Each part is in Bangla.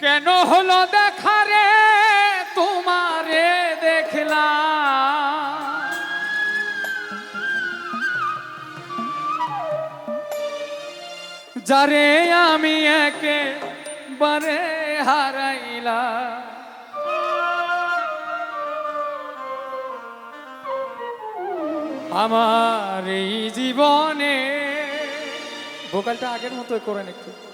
কেন হলো দেখা রে? তোমারে দেখলাম। যারে আমি একেবারে হারাইলা আমার এই জীবনে ভোকালটা আগের মতোই করেন একটু।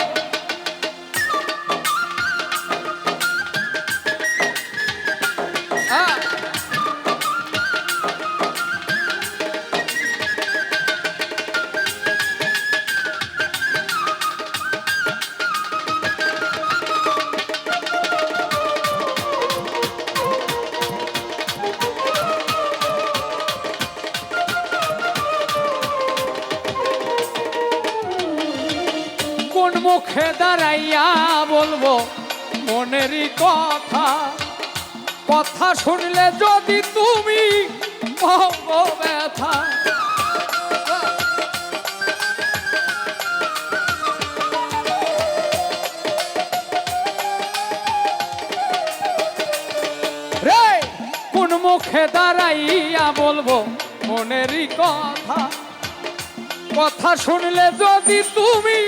মুখে দাঁড়াইয়া বলব মনেরই কথা। কথা শুনলে যদি তুমি ব্যথা রে কোন মুখে দাঁড়াইয়া বলব মনেরই কথা। কথা শুনলে যদি তুমি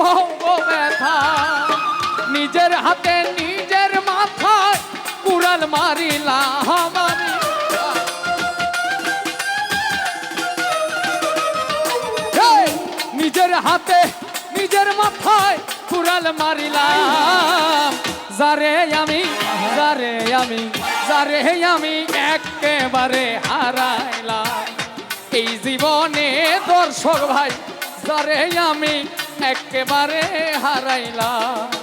ভঙ্গ ব্যথা। নিজের হাতে নিজের মাথায় কুড়াল মারিলা আমারি। এই, নিজের হাতে নিজের মাথায় কুড়াল মারিলাম যারে আমি যারে আমি যারে আমি একেবারে হারাইলাম। এই জীবনে দর্শক ভাই যারে আমি একেবারে হারাইলাম।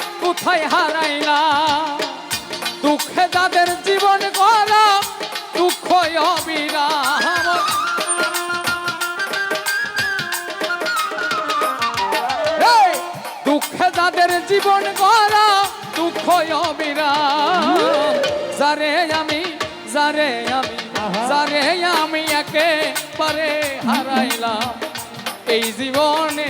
কোথায় হারাইলা? দুঃখে তাদের জীবন গড়া দুঃখ অবিরাম। দুঃখে যাদের জীবন গড়া দুঃখ অবিরাম। যারে আমি যারে আমি যারে আমি একেবারে হারাইলাম। এই জীবনে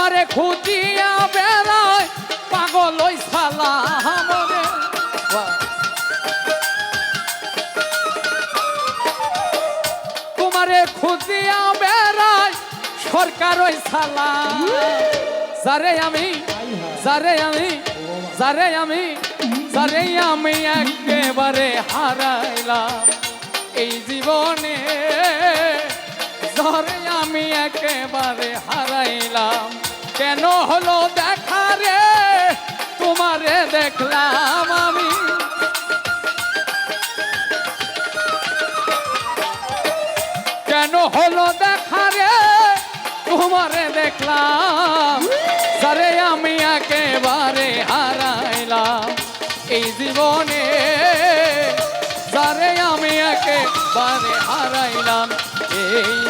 তোমারে খুঁজিয়া বেড়ায়, পাগল ওই সালা মনে তোমারে খুঁজিয়া বেড়ায়, সরকার ওই সালা যারে আমি যারে আমি যারে আমি যারে আমি একেবারে হারাইলাম। এই জীবনে আমি একেবারে হারাইলাম। কেন হলো দেখা রে? তোমারে দেখলাম আমি। কেন হলো দেখা রে? তোমারে দেখলাম। সারে আমি একেবারে হারাইলাম। এই জীবনে সারে আমি একেবারে হারাইলাম। এই